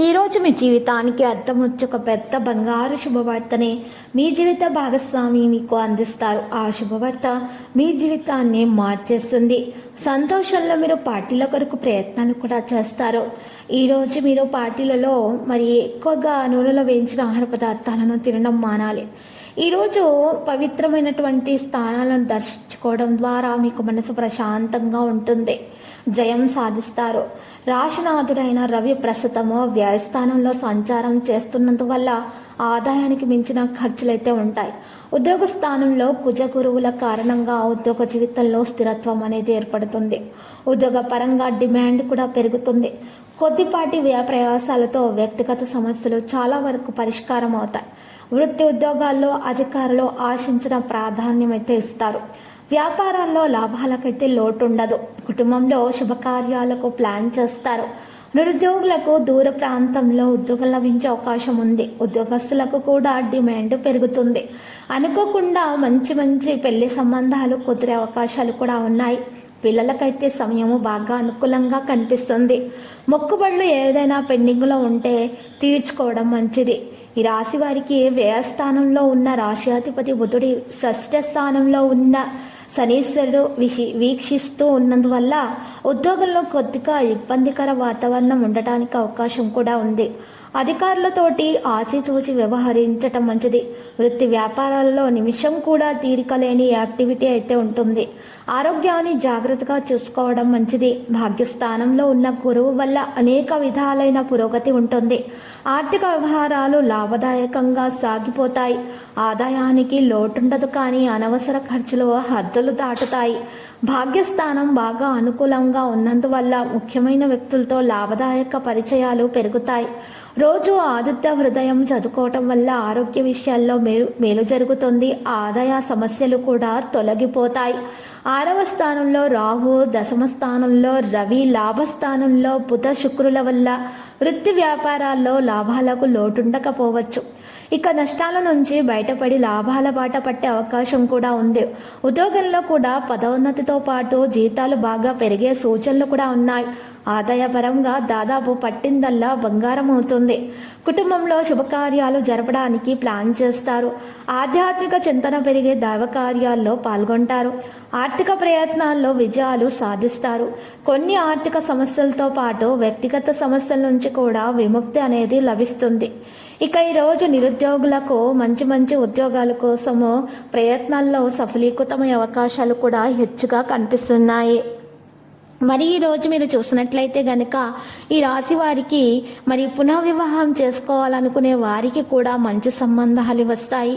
ఈ రోజు మీ జీవితానికి అర్థం వచ్చే ఒక పెద్ద బంగారు శుభవార్తనే మీ జీవిత భాగస్వామి మీకు అందిస్తారు. ఆ శుభవార్త మీ జీవితాన్ని మార్చేస్తుంది. సంతోషంలో మీరు పార్టీల కొరకు ప్రయత్నాలు కూడా చేస్తారు. ఈరోజు మీరు పార్టీలలో మరి ఎక్కువగా నూనెలో వేయించిన ఆహార పదార్థాలను తినడం మానాలి. ఈరోజు పవిత్రమైనటువంటి స్థానాలను దర్శించుకోవడం ద్వారా మీకు మనసు ప్రశాంతంగా ఉంటుంది. జయం సాధిస్తారు. రాశినాథుడైన రవి ప్రస్తుతము వ్యయస్థానంలో సంచారం చేస్తున్నందువల్ల ఆదాయానికి మించిన ఖర్చులైతే ఉంటాయి. ఉద్యోగ స్థానంలో కుజ గురువుల కారణంగా ఉద్యోగ జీవితంలో స్థిరత్వం అనేది ఏర్పడుతుంది. ఉద్యోగ పరంగా డిమాండ్ కూడా పెరుగుతుంది. కొద్దిపాటి వ్యయ ప్రయాసాలతో వ్యక్తిగత సమస్యలు చాలా వరకు పరిష్కారం అవుతాయి వృత్తి ఉద్యోగాల్లో అధికారులు ఆశించిన ప్రాధాన్యమైతే ఇస్తారు. వ్యాపారాల్లో లాభాలకైతే లోటు ఉండదు కుటుంబంలో శుభకార్యాలకు ప్లాన్ చేస్తారు. నిరుద్యోగులకు దూర ప్రాంతంలో ఉద్యోగం లభించే అవకాశం ఉంది. ఉద్యోగస్తులకు కూడా డిమాండ్ పెరుగుతుంది. అనుకోకుండా మంచి మంచి పెళ్ళి సంబంధాలు కుదిరే అవకాశాలు కూడా ఉన్నాయి. పిల్లలకైతే సమయము బాగా అనుకూలంగా కనిపిస్తుంది. మొక్కుబడులు ఏదైనా పెండింగ్లో ఉంటే తీర్చుకోవడం మంచిది. ఈ రాశి వారికి వ్యయస్థానంలో ఉన్న రాశ్యాధిపతి బుధుడి షష్ఠ స్థానంలో ఉన్న శనీశ్వరుడు విషి వీక్షిస్తూ ఉన్నందువల్ల ఉద్యోగంలో కొద్దిగా ఇబ్బందికర వాతావరణం ఉండటానికి అవకాశం కూడా ఉంది. అధికారులతోటి ఆచితూచి వ్యవహరించటం మంచిది. వృత్తి వ్యాపారాలలో నిమిషం కూడా తీరిక లేని యాక్టివిటీ అయితే ఉంటుంది. ఆరోగ్యాన్ని జాగ్రత్తగా చూసుకోవడం మంచిది. భాగ్యస్థానంలో ఉన్న గురువు వల్ల అనేక విధాలైన పురోగతి ఉంటుంది. ఆర్థిక వ్యవహారాలు లాభదాయకంగా సాగిపోతాయి. ఆదాయానికి లోటుండదు కానీ అనవసర ఖర్చులు హద్దులు దాటుతాయి. భాగ్యస్థానం బాగా అనుకూలంగా ఉన్నందువల్ల ముఖ్యమైన వ్యక్తులతో లాభదాయక పరిచయాలు పెరుగుతాయి. రోజు ఆదిత్య హృదయం చదువుకోవటం వల్ల ఆరోగ్య విషయాల్లో మేలు మేలు జరుగుతుంది. ఆదాయ సమస్యలు కూడా తొలగిపోతాయి. ఆరవ స్థానంలో రాహు దశమ స్థానంలో రవి లాభస్థానంలో బుధ శుక్రుల వల్ల వృత్తి వ్యాపారాల్లో లాభాలకు లోటుండకపోవచ్చు. ఇక నష్టాల నుంచి బయటపడి లాభాల బాట పట్టే అవకాశం కూడా ఉంది. ఉద్యోగంలో కూడా పదోన్నతితో పాటు జీతాలు బాగా పెరిగే సూచనలు కూడా ఉన్నాయి. ఆదాయపరంగా దాదాపు పట్టిందల్లా బంగారం అవుతుంది కుటుంబంలో శుభకార్యాలు జరపడానికి ప్లాన్ చేస్తారు. ఆధ్యాత్మిక చింతన పెరిగే దైవకార్యాల్లో పాల్గొంటారు. ఆర్థిక ప్రయత్నాల్లో విజయాలు సాధిస్తారు. కొన్ని ఆర్థిక సమస్యలతో పాటు వ్యక్తిగత సమస్యల నుంచి కూడా విముక్తి అనేది లభిస్తుంది. ఇక ఈరోజు నిరుద్యోగులకు మంచి మంచి ఉద్యోగాల కోసము ప్రయత్నాల్లో సఫలీకృతమయ్యే అవకాశాలు కూడా హెచ్చుగా కనిపిస్తున్నాయి. మరి ఈ రోజు మీరు చూసినట్లయితే గనక ఈ రాశి వారికి మరి పునఃవివాహం చేసుకోవాలనుకునే వారికి కూడా మంచి సంబంధాలు వస్తాయి.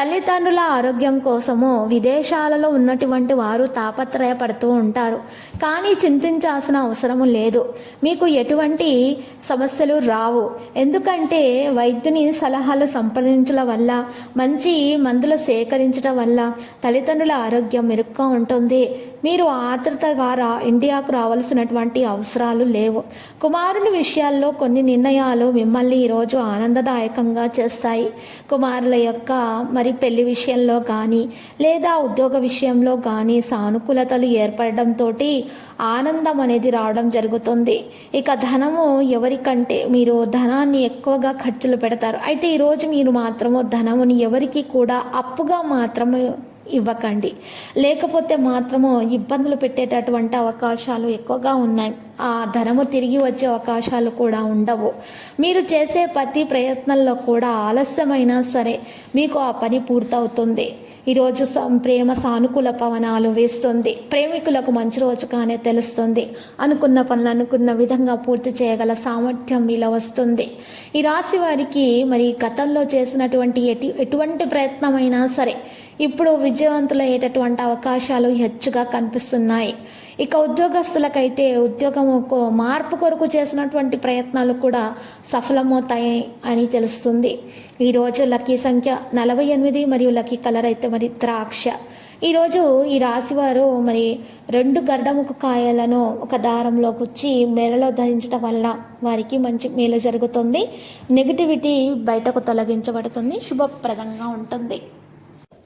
తల్లిదండ్రుల ఆరోగ్యం కోసము విదేశాలలో ఉన్నటువంటి వారు తాపత్రయపడుతూ ఉంటారు. కానీ చింతించాల్సిన అవసరము లేదు. మీకు ఎటువంటి సమస్యలు రావు. ఎందుకంటే వైద్యుని సలహాలు సంప్రదించడం వల్ల మంచి మందులు సేకరించడం వల్ల తల్లిదండ్రుల ఆరోగ్యం మెరుగ్గా ఉంటుంది. మీరు ఆతృతగా ఇండియా ఇండియాకు రావాల్సినటువంటి అవసరాలు లేవు. కుమారుని విషయాల్లో కొన్ని నిర్ణయాలు మిమ్మల్ని ఈరోజు ఆనందదాయకంగా చేస్తాయి. కుమారుల యొక్క మరి పెళ్ళి విషయంలో కానీ లేదా ఉద్యోగ విషయంలో కానీ సానుకూలతలు ఏర్పడడంతో ఆనందం అనేది రావడం జరుగుతుంది. ఇక ధనము ఎవరికంటే మీరు ధనాన్ని ఎక్కువగా ఖర్చులు పెడతారు. అయితే ఈరోజు మీరు మాత్రము ధనముని ఎవరికి కూడా అప్పుగా మాత్రమే ఇవ్వకండి. లేకపోతే మాత్రము ఇబ్బందులు పెట్టేటటువంటి అవకాశాలు ఎక్కువగా ఉన్నాయి. ఆ ధనము తిరిగి వచ్చే అవకాశాలు కూడా ఉండవు. మీరు చేసే ప్రతి ప్రయత్నంలో కూడా ఆలస్యమైనా సరే మీకు ఆ పని పూర్తవుతుంది. ఈరోజు ప్రేమ సానుకూల పవనాలు వేస్తుంది. ప్రేమికులకు మంచి రోజుగానే తెలుస్తుంది. అనుకున్న పనులు అనుకున్న విధంగా పూర్తి చేయగల సామర్థ్యం మీలో వస్తుంది. ఈ రాశి వారికి మరి గతంలో చేసినటువంటి ఎటు ఎటువంటి ప్రయత్నమైనా సరే ఇప్పుడు విజయవంతులయ్యేటటువంటి అవకాశాలు హెచ్చుగా కనిపిస్తున్నాయి. ఇక ఉద్యోగస్తులకైతే ఉద్యోగం మార్పు కొరకు చేసినటువంటి ప్రయత్నాలు కూడా సఫలమవుతాయి అని తెలుస్తుంది. ఈరోజు లక్కీ సంఖ్య నలభై ఎనిమిది మరియు లక్కీ కలర్ అయితే మరి ద్రాక్ష. ఈరోజు ఈ రాశివారు మరి రెండు గడ్డముఖ కాయలను ఒక దారంలో కుచ్చి మెడలో ధరించడం వల్ల వారికి మంచి మేలు జరుగుతుంది. నెగిటివిటీ బయటకు తొలగించబడుతుంది. శుభప్రదంగా ఉంటుంది.